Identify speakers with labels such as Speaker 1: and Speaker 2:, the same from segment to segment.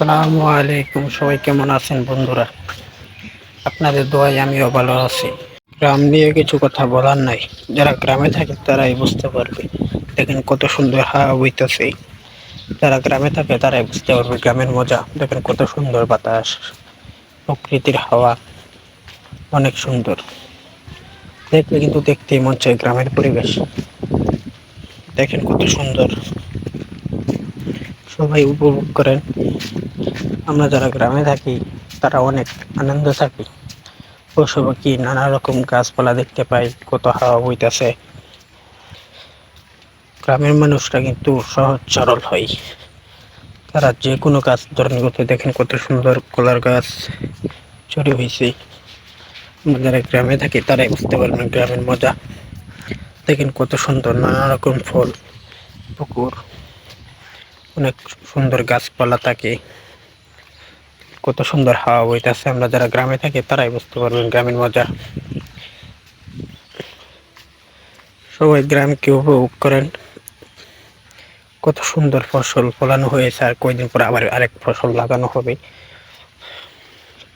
Speaker 1: আসসালামু আলাইকুম। সবাই কেমন আছেন বন্ধুরা? আপনাদের দোয়ায় আমিও ভালো আছি। গ্রাম নিয়ে কিছু কথা বলার নাই। যারা গ্রামে থাকে তারাই বুঝতে পারবে। দেখেন কত সুন্দর হাওয়া বইতেছে। যারা গ্রামে থাকে তারাই বুঝতে পারবে গ্রামের মজা। দেখেন কত সুন্দর বাতাস। প্রকৃতির হাওয়া অনেক সুন্দর। দেখলে কিন্তু দেখতেই মন চায় গ্রামের পরিবেশ। দেখেন কত সুন্দর। সবাই উপভোগ করেন। আমরা যারা গ্রামে থাকি, তারা অনেক আনন্দ থাকি। পশু পাখি নানা রকম গাছপালা দেখতে পাই, কত হাওয়া বইতেছে। গ্রামের মানুষরা কিন্তু সহজ সরল হয়। তারা যে কোনো গাছ ধরেন করতে দেখেন কত সুন্দর কলার গাছ চড়ে হয়েছে আমরা যারা গ্রামে থাকি, তারাই বুঝতে পারবেন গ্রামের মজা। দেখেন কত সুন্দর নানা রকম ফল, পুকুর, অনেক সুন্দর গাছপালা থাকে। কত সুন্দর হাওয়া বইতেছে। আমরা যারা গ্রামে থাকি, তারাই বুঝতে পারবেন গ্রামের মজা। সবাই গ্রামকে উপভোগ করেন। কত সুন্দর ফসল ফলানো হয়েছে, আর কয়দিন পরে আবার আরেক ফসল লাগানো হবে।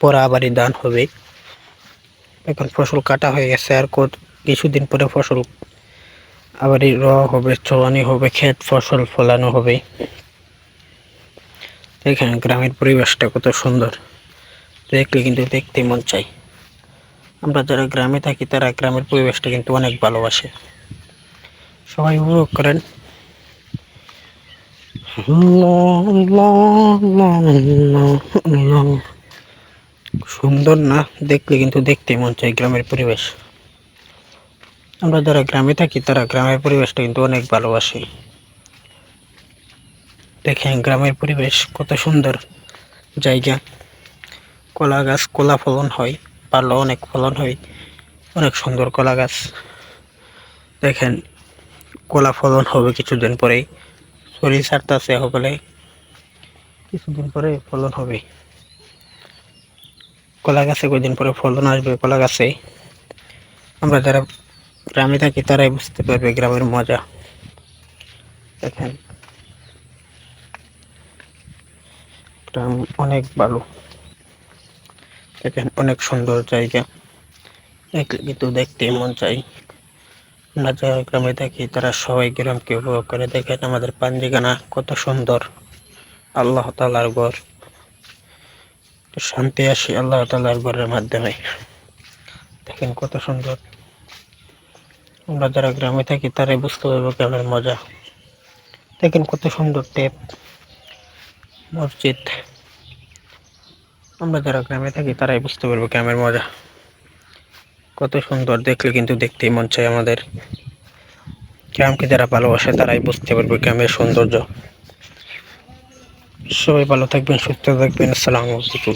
Speaker 1: পরে আবারই দান হবে। এখন ফসল কাটা হয়ে গেছে, আর কত কিছুদিন পরে ফসল আবারই র হবে চলানি হবে, ক্ষেত ফসল ফলানো হবে। এখানে গ্রামের পরিবেশটা কত সুন্দর। দেখলে কিন্তু দেখতে মন চাই। আমরা যারা গ্রামে থাকি, তারা গ্রামের পরিবেশটা কিন্তু অনেক ভালোবাসে। সবাই উপভোগ করেন। সুন্দর না? দেখলে কিন্তু দেখতে মন চাই গ্রামের পরিবেশ। আমরা যারা গ্রামে থাকি, তারা গ্রামের পরিবেশটা কিন্তু অনেক ভালোবাসি। দেখেন গ্রামের পরিবেশ কত সুন্দর জায়গা। কলা গাছ, কলা ফলন হয় পারলে অনেক ফলন হয়, অনেক সুন্দর কলা গাছ। দেখেন, কলা ফলন হবে কিছুদিন পরেই। শরীর ছাড়তেছে সকলে। কিছুদিন পরে ফলন হবে। কলা গাছে কয়দিন পরে ফলন আসবে কলা গাছে? আমরা যারা গ্রামে থাকি তারাই বুঝতে পারবে গ্রামের মজা। দেখেন গ্রাম অনেক ভালো। দেখেন অনেক সুন্দর জায়গা। কিন্তু দেখতে মন চাই। আমরা যারা গ্রামে থাকি, তারা সবাই গ্রামকে উপভোগ করে। দেখেন আমাদের পাঞ্জিগানা কত সুন্দর। আল্লাহ তালার ঘর। শান্তি আসি আল্লাহ তালার ঘরের মাধ্যমে। দেখেন কত সুন্দর। আমরা যারা গ্রামে থাকি, তারাই বুঝতে পারব গ্রামের মজা। দেখেন কত সুন্দর টেপ। মসজিদ। আমরা যারা গ্রামে থাকি, তারাই বুঝতে পারব গ্রামের মজা। কত সুন্দর দেখলে কিন্তু দেখতেই মন চায় আমাদের। গ্রামকে যারা ভালোবাসে, তারাই বুঝতে পারবে গ্রামের সৌন্দর্য। সবাই ভালো থাকবেন, সুস্থ থাকবেন। আসসালামু আলাইকুম।